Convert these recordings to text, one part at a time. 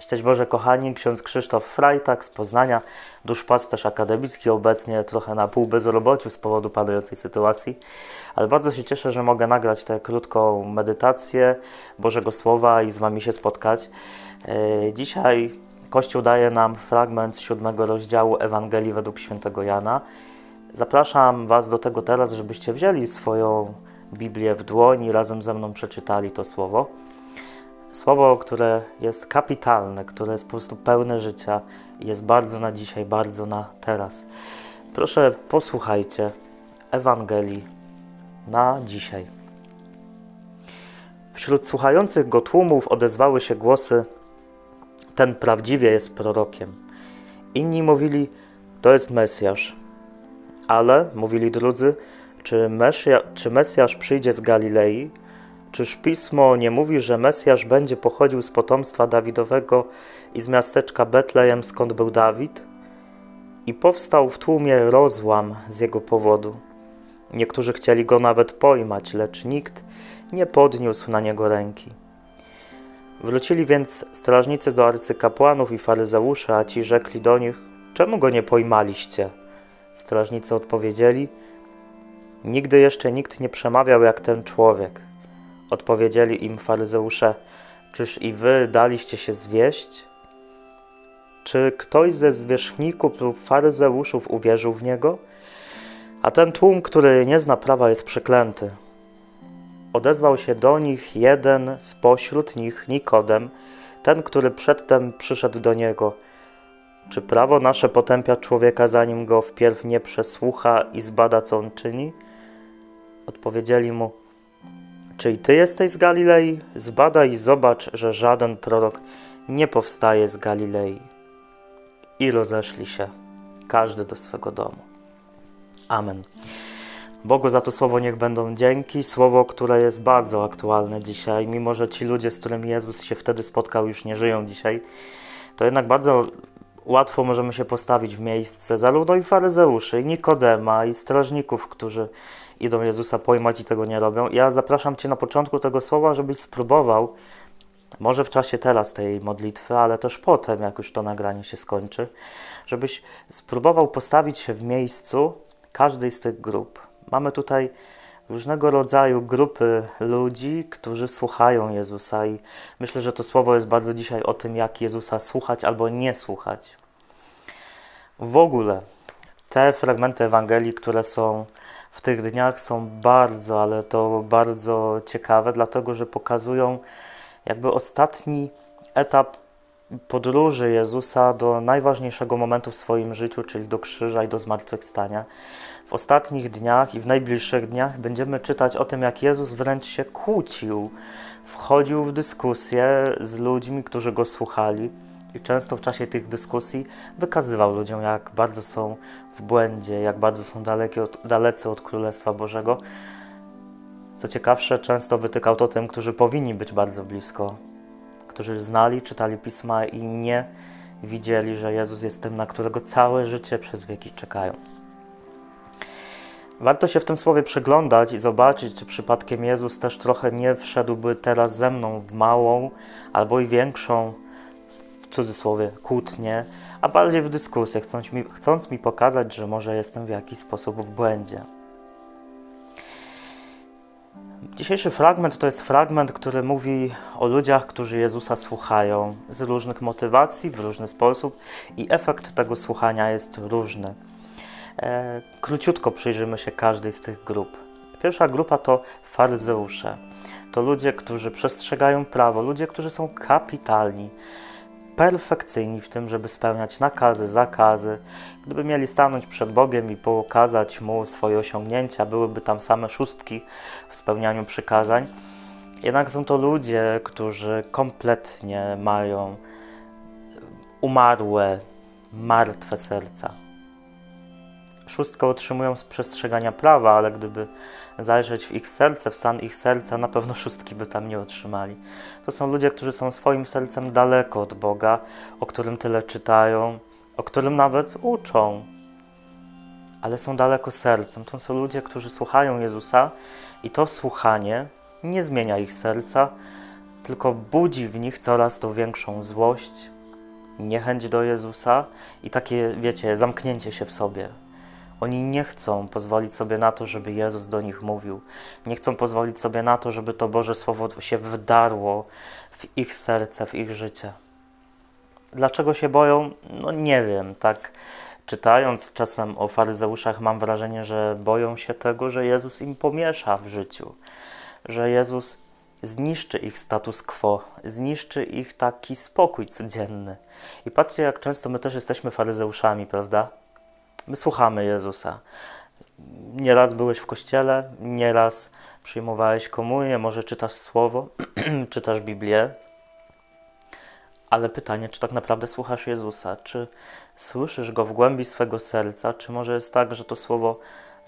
Szczęść Boże, kochani, ksiądz Krzysztof Frajtak z Poznania, duszpasterz akademicki, obecnie trochę na pół bezrobociu z powodu panującej sytuacji, ale bardzo się cieszę, że mogę nagrać tę krótką medytację Bożego Słowa i z Wami się spotkać. E, Dzisiaj Kościół daje nam fragment z siódmego rozdziału Ewangelii według świętego Jana. Zapraszam Was do tego teraz, żebyście wzięli swoją Biblię w dłoń i razem ze mną przeczytali to słowo. Słowo, które jest kapitalne, które jest po prostu pełne życia jest bardzo na dzisiaj, bardzo na teraz. Proszę, posłuchajcie Ewangelii na dzisiaj. Wśród słuchających go tłumów odezwały się głosy: Ten prawdziwie jest prorokiem. Inni mówili: To jest Mesjasz. Ale, mówili drudzy, czy, Mesja, czy Mesjasz przyjdzie z Galilei? Czyż pismo nie mówi, że Mesjasz będzie pochodził z potomstwa Dawidowego i z miasteczka Betlejem, skąd był Dawid? I powstał w tłumie rozłam z jego powodu. Niektórzy chcieli go nawet pojmać, lecz nikt nie podniósł na niego ręki. Wrócili więc strażnicy do arcykapłanów i faryzeuszy, a ci rzekli do nich: Czemu go nie pojmaliście? Strażnicy odpowiedzieli: Nigdy jeszcze nikt nie przemawiał jak ten człowiek. Odpowiedzieli im faryzeusze: Czyż i wy daliście się zwieść? Czy ktoś ze zwierzchników lub faryzeuszów uwierzył w niego? A ten tłum, który nie zna prawa, jest przeklęty. Odezwał się do nich jeden spośród nich, Nikodem, ten, który przedtem przyszedł do niego. Czy prawo nasze potępia człowieka, zanim go wpierw nie przesłucha i zbada, co on czyni? Odpowiedzieli mu: czy i ty jesteś z Galilei? Zbadaj i zobacz, że żaden prorok nie powstaje z Galilei. I rozeszli się, każdy do swego domu. Amen. Bogu za to słowo niech będą dzięki. Słowo, które jest bardzo aktualne dzisiaj, mimo że ci ludzie, z którymi Jezus się wtedy spotkał, już nie żyją dzisiaj, to jednak bardzo łatwo możemy się postawić w miejsce zarówno i faryzeuszy, i Nikodema, i strażników, którzy idą Jezusa pojmać i tego nie robią. Ja zapraszam Cię na początku tego słowa, żebyś spróbował, może w czasie teraz tej modlitwy, ale też potem, jak już to nagranie się skończy, żebyś spróbował postawić się w miejscu każdej z tych grup. Mamy tutaj różnego rodzaju grupy ludzi, którzy słuchają Jezusa i myślę, że to słowo jest bardzo dzisiaj o tym, jak Jezusa słuchać albo nie słuchać. W ogóle te fragmenty Ewangelii, które są w tych dniach są bardzo, ale to bardzo ciekawe, dlatego że pokazują jakby ostatni etap podróży Jezusa do najważniejszego momentu w swoim życiu, czyli do krzyża i do zmartwychwstania. W ostatnich dniach i w najbliższych dniach będziemy czytać o tym, jak Jezus wręcz się kłócił, wchodził w dyskusję z ludźmi, którzy go słuchali i często w czasie tych dyskusji wykazywał ludziom, jak bardzo są w błędzie, jak bardzo są dalekie od, dalecy od Królestwa Bożego. Co ciekawsze, często wytykał to tym, którzy powinni być bardzo blisko, którzy znali, czytali pisma i nie widzieli, że Jezus jest tym, na którego całe życie przez wieki czekają. Warto się w tym słowie przyglądać i zobaczyć, czy przypadkiem Jezus też trochę nie wszedłby teraz ze mną w małą albo i większą cudzysłowie kłótnię, a bardziej w dyskusję, chcąc mi, chcąc mi pokazać, że może jestem w jakiś sposób w błędzie. Dzisiejszy fragment to jest fragment, który mówi o ludziach, którzy Jezusa słuchają z różnych motywacji, w różny sposób i efekt tego słuchania jest różny. E, króciutko przyjrzymy się każdej z tych grup. Pierwsza grupa to faryzeusze. To ludzie, którzy przestrzegają prawo, ludzie, którzy są kapitalni, perfekcyjni w tym, żeby spełniać nakazy, zakazy. Gdyby mieli stanąć przed Bogiem i pokazać Mu swoje osiągnięcia, byłyby tam same szóstki w spełnianiu przykazań. Jednak są to ludzie, którzy kompletnie mają umarłe, martwe serca. Szóstkę otrzymują z przestrzegania prawa, ale gdyby zajrzeć w ich serce, w stan ich serca, na pewno szóstki by tam nie otrzymali. To są ludzie, którzy są swoim sercem daleko od Boga, o którym tyle czytają, o którym nawet uczą, ale są daleko sercem. To są ludzie, którzy słuchają Jezusa i to słuchanie nie zmienia ich serca, tylko budzi w nich coraz to większą złość, niechęć do Jezusa i takie, wiecie, zamknięcie się w sobie. Oni nie chcą pozwolić sobie na to, żeby Jezus do nich mówił. Nie chcą pozwolić sobie na to, żeby to Boże Słowo się wdarło w ich serce, w ich życie. Dlaczego się boją? No nie wiem, tak czytając czasem o faryzeuszach mam wrażenie, że boją się tego, że Jezus im pomiesza w życiu, że Jezus zniszczy ich status quo, zniszczy ich taki spokój codzienny. I patrzcie, jak często my też jesteśmy faryzeuszami, prawda? My słuchamy Jezusa. Nieraz byłeś w kościele, nieraz przyjmowałeś komunię, może czytasz słowo, czytasz Biblię, ale pytanie, czy tak naprawdę słuchasz Jezusa? Czy słyszysz Go w głębi swego serca? Czy może jest tak, że to słowo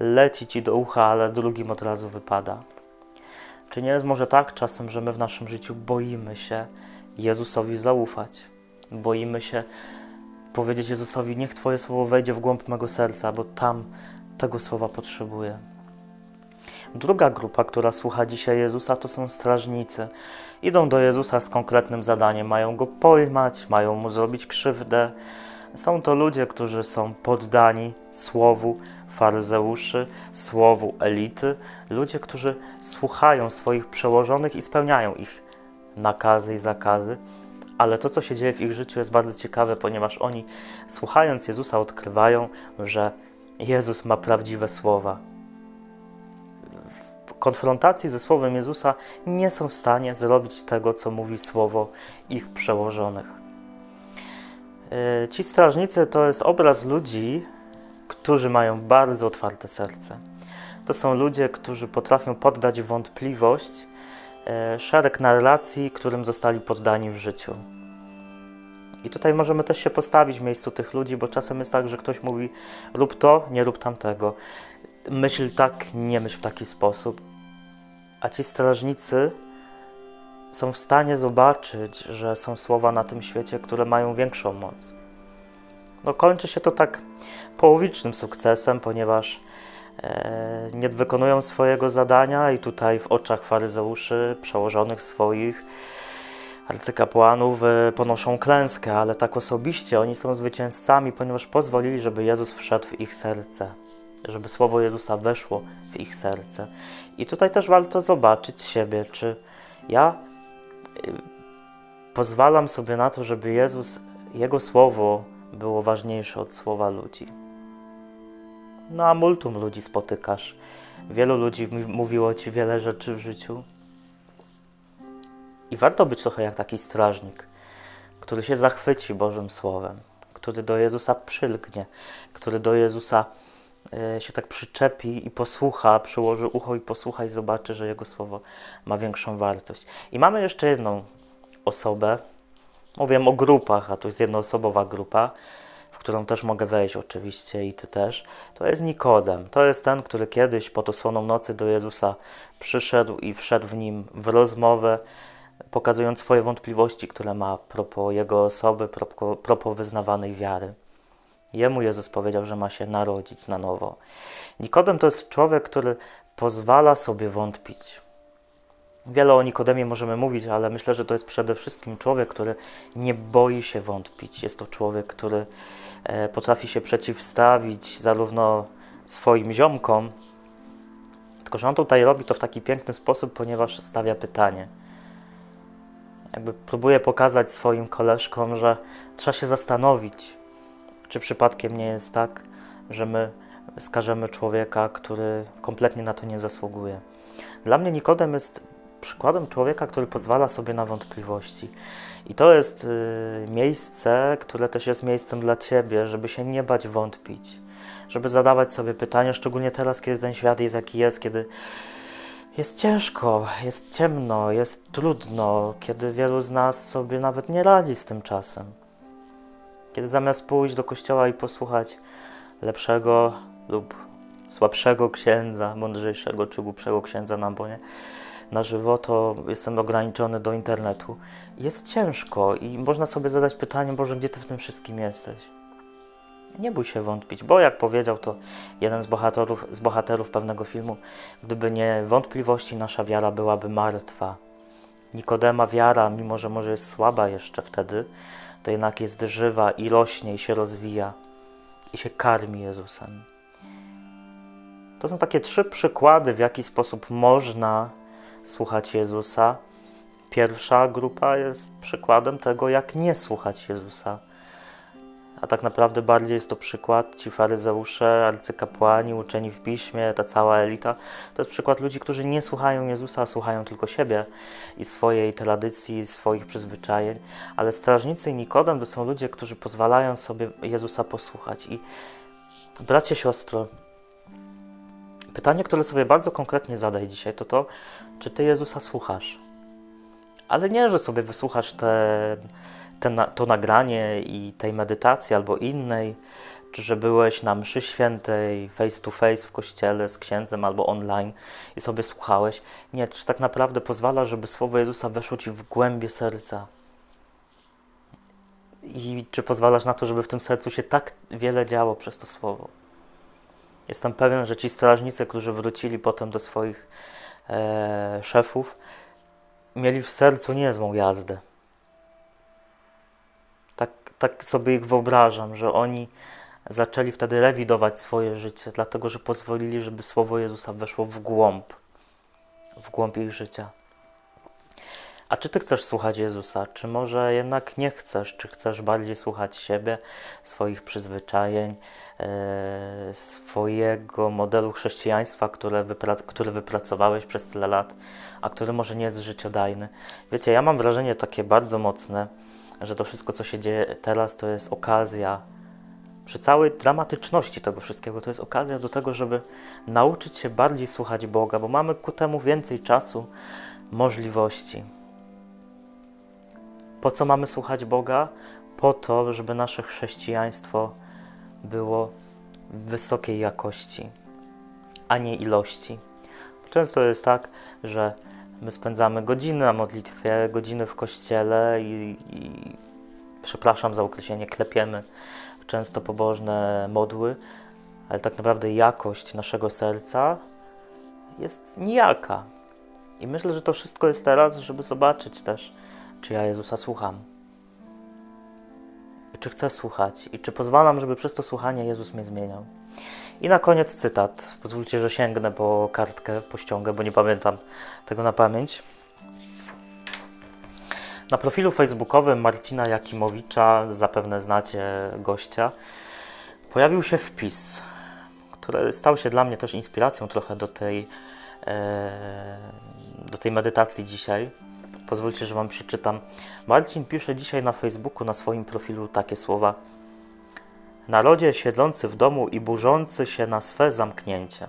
leci Ci do ucha, ale drugim od razu wypada? Czy nie jest może tak czasem, że my w naszym życiu boimy się Jezusowi zaufać? Boimy się powiedzieć Jezusowi, niech Twoje słowo wejdzie w głąb mego serca, bo tam tego słowa potrzebuję. Druga grupa, która słucha dzisiaj Jezusa, to są strażnicy. Idą do Jezusa z konkretnym zadaniem, mają go pojmać, mają mu zrobić krzywdę. Są to ludzie, którzy są poddani słowu faryzeuszy, słowu elity, ludzie, którzy słuchają swoich przełożonych i spełniają ich nakazy i zakazy. Ale to, co się dzieje w ich życiu, jest bardzo ciekawe, ponieważ oni, słuchając Jezusa, odkrywają, że Jezus ma prawdziwe słowa, konfrontacji ze Słowem Jezusa nie są w stanie zrobić tego, co mówi Słowo ich przełożonych. E, ci strażnicy to jest obraz ludzi, którzy mają bardzo otwarte serce. To są ludzie, którzy potrafią poddać wątpliwość szereg narracji, którym zostali poddani w życiu. I tutaj możemy też się postawić w miejscu tych ludzi, bo czasem jest tak, że ktoś mówi: rób to, nie rób tamtego. Myśl tak, nie myśl w taki sposób a ci strażnicy są w stanie zobaczyć, że są słowa na tym świecie, które mają większą moc. No, kończy się to tak połowicznym sukcesem, ponieważ e, nie wykonują swojego zadania i tutaj w oczach faryzeuszy, przełożonych swoich, arcykapłanów e, ponoszą klęskę, ale tak osobiście oni są zwycięzcami, ponieważ pozwolili, żeby Jezus wszedł w ich serce żeby słowo Jezusa weszło w ich serce. I tutaj też warto zobaczyć siebie, czy ja y, pozwalam sobie na to, żeby Jezus, Jego słowo było ważniejsze od słowa ludzi. No a multum ludzi spotykasz. Wielu ludzi mówiło ci wiele rzeczy w życiu. I warto być trochę jak taki strażnik, który się zachwyci Bożym Słowem, który do Jezusa przylgnie, który do Jezusa E, się tak przyczepi i posłucha, przyłoży ucho i posłucha i zobaczy, że jego słowo ma większą wartość. I mamy jeszcze jedną osobę, mówię o grupach, a tu jest jednoosobowa grupa, którą też mogę wejść oczywiście i ty też. To jest Nikodem. To jest ten, który kiedyś pod osłoną nocy do Jezusa przyszedł i wszedł w nim w rozmowę, pokazując swoje wątpliwości, które ma propos jego osoby, propos, propos wyznawanej wiary. Jemu Jezus powiedział, że ma się narodzić na nowo. Nikodem to jest człowiek, który pozwala sobie wątpić. Wiele o Nikodemie możemy mówić, ale myślę, że to jest przede wszystkim człowiek, który nie boi się wątpić. Jest to człowiek, który potrafi się przeciwstawić zarówno swoim ziomkom, tylko że on tutaj robi to w taki piękny sposób, ponieważ stawia pytanie. Jakby próbuje pokazać swoim koleżkom, że trzeba się zastanowić, czy przypadkiem nie jest tak, że my skażemy człowieka, który kompletnie na to nie zasługuje? Dla mnie Nikodem jest przykładem człowieka, który pozwala sobie na wątpliwości. I to jest y, miejsce, które też jest miejscem dla ciebie, żeby się nie bać wątpić, żeby zadawać sobie pytania, szczególnie teraz, kiedy ten świat jest jaki jest, kiedy jest ciężko, jest ciemno, jest trudno, kiedy wielu z nas sobie nawet nie radzi z tym czasem. Kiedy zamiast pójść do kościoła i posłuchać lepszego lub słabszego księdza, mądrzejszego czy głupszego księdza na bonie, na żywo, to jestem ograniczony do internetu. Jest ciężko i można sobie zadać pytanie, Boże, gdzie Ty w tym wszystkim jesteś? Nie bój się wątpić, bo jak powiedział to jeden z bohaterów, z bohaterów pewnego filmu, gdyby nie wątpliwości, nasza wiara byłaby martwa. Nikodema wiara, mimo że może jest słaba jeszcze wtedy, to jednak jest żywa i rośnie i się rozwija i się karmi Jezusem. To są takie trzy przykłady, w jaki sposób można słuchać Jezusa. Pierwsza grupa jest przykładem tego, jak nie słuchać Jezusa. A tak naprawdę bardziej jest to przykład ci faryzeusze, arcykapłani, uczeni w piśmie, ta cała elita. To jest przykład ludzi, którzy nie słuchają Jezusa, a słuchają tylko siebie i swojej tradycji, swoich przyzwyczajeń. Ale strażnicy i Nikodem to są ludzie, którzy pozwalają sobie Jezusa posłuchać. I bracie, siostro, pytanie, które sobie bardzo konkretnie zadaj dzisiaj, to to, czy ty Jezusa słuchasz? Ale nie, że sobie wysłuchasz te, te, to nagranie i tej medytacji albo innej, czy że byłeś na mszy świętej face to face w kościele z księdzem albo online i sobie słuchałeś. Nie, czy tak naprawdę pozwala, żeby słowo Jezusa weszło ci w głębie serca. I czy pozwalasz na to, żeby w tym sercu się tak wiele działo przez to słowo. Jestem pewien, że ci strażnicy, którzy wrócili potem do swoich e, szefów, mieli w sercu niezłą jazdę. Tak, tak sobie ich wyobrażam, że oni zaczęli wtedy rewidować swoje życie, dlatego że pozwolili, żeby słowo Jezusa weszło w głąb, w głąb ich życia. A czy ty chcesz słuchać Jezusa? Czy może jednak nie chcesz? Czy chcesz bardziej słuchać siebie, swoich przyzwyczajeń, e, swojego modelu chrześcijaństwa, które, wypra- który wypracowałeś przez tyle lat, a który może nie jest życiodajny? Wiecie, ja mam wrażenie takie bardzo mocne, że to wszystko, co się dzieje teraz, to jest okazja, przy całej dramatyczności tego wszystkiego, to jest okazja do tego, żeby nauczyć się bardziej słuchać Boga, bo mamy ku temu więcej czasu, możliwości. Po co mamy słuchać Boga? Po to, żeby nasze chrześcijaństwo było wysokiej jakości, a nie ilości. Często jest tak, że my spędzamy godziny na modlitwie, godziny w kościele i, i przepraszam za określenie, klepiemy często pobożne modły, ale tak naprawdę jakość naszego serca jest nijaka. I myślę, że to wszystko jest teraz, żeby zobaczyć też, czy ja Jezusa słucham. I czy chcę słuchać, i czy pozwalam, żeby przez to słuchanie Jezus mnie zmieniał. I na koniec cytat. Pozwólcie, że sięgnę po kartkę, po ściągę, bo nie pamiętam tego na pamięć. Na profilu facebookowym Marcina Jakimowicza, zapewne znacie gościa, pojawił się wpis, który stał się dla mnie też inspiracją trochę do tej, e, do tej medytacji dzisiaj. Pozwólcie, że Wam przeczytam. Marcin pisze dzisiaj na Facebooku, na swoim profilu takie słowa. Narodzie siedzący w domu i burzący się na swe zamknięcie.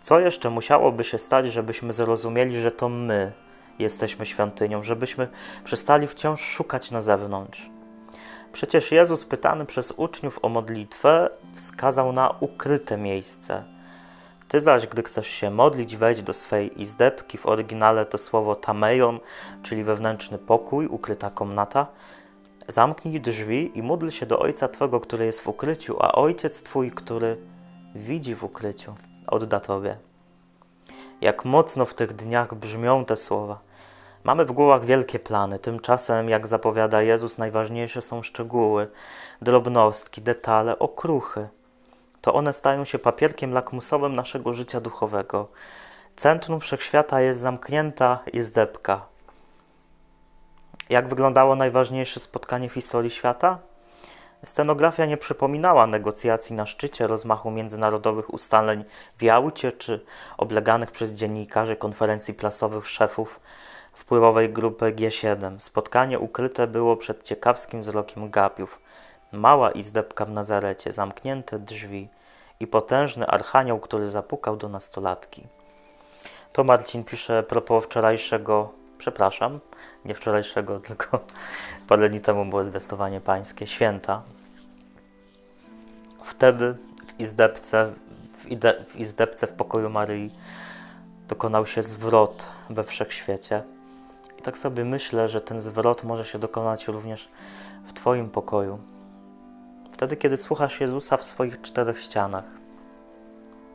Co jeszcze musiałoby się stać, żebyśmy zrozumieli, że to my jesteśmy świątynią, żebyśmy przestali wciąż szukać na zewnątrz? Przecież Jezus, pytany przez uczniów o modlitwę, wskazał na ukryte miejsce. Ty zaś, gdy chcesz się modlić, wejdź do swej izdebki. W oryginale to słowo tameion, czyli wewnętrzny pokój, ukryta komnata. Zamknij drzwi i módl się do Ojca Twego, który jest w ukryciu, a Ojciec Twój, który widzi w ukryciu, odda Tobie. Jak mocno w tych dniach brzmią te słowa. Mamy w głowach wielkie plany, tymczasem, jak zapowiada Jezus, najważniejsze są szczegóły, drobnostki, detale, okruchy. To one stają się papierkiem lakmusowym naszego życia duchowego. Centrum wszechświata jest zamknięta izdebka. Jak wyglądało najważniejsze spotkanie w historii świata? Scenografia nie przypominała negocjacji na szczycie rozmachu międzynarodowych ustaleń w Jałcie czy obleganych przez dziennikarzy konferencji prasowych szefów wpływowej grupy G7. Spotkanie ukryte było przed ciekawskim wzrokiem gapiów. Mała izdebka w Nazarecie, zamknięte drzwi i potężny archanioł, który zapukał do nastolatki. To Marcin pisze propos wczorajszego, przepraszam, nie wczorajszego, tylko parę dni temu było zwiastowanie pańskie, święta. Wtedy w izdebce, w, ide, w izdebce w pokoju Maryi dokonał się zwrot we wszechświecie. I tak sobie myślę, że ten zwrot może się dokonać również w Twoim pokoju. Wtedy, kiedy słuchasz Jezusa w swoich czterech ścianach.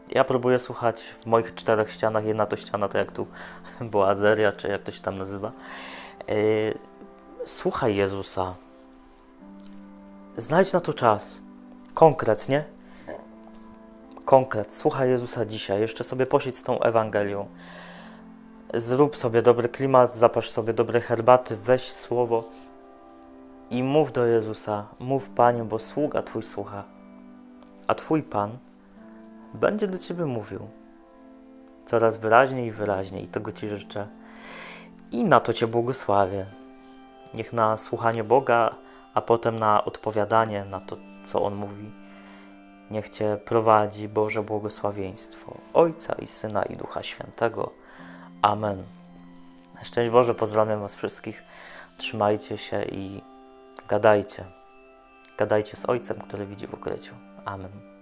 Ja próbuję słuchać w moich czterech ścianach. Jedna to ściana, to jak tu była Azeria, czy jak to się tam nazywa. Yy, słuchaj Jezusa. Znajdź na to czas. Konkret, nie? Konkret. Słuchaj Jezusa dzisiaj. Jeszcze sobie posiedź z tą Ewangelią. Zrób sobie dobry klimat, zapasz sobie dobre herbaty, weź słowo i mów do Jezusa. Mów Panie, bo sługa Twój słucha. A Twój Pan będzie do Ciebie mówił. Coraz wyraźniej i wyraźniej. I tego Ci życzę. I na to Cię błogosławię. Niech na słuchanie Boga, a potem na odpowiadanie na to, co On mówi, niech Cię prowadzi Boże błogosławieństwo Ojca i Syna i Ducha Świętego. Amen. Szczęść Boże, pozdrawiam Was wszystkich. Trzymajcie się i gadajcie. Gadajcie z Ojcem, który widzi w ukryciu. Amen.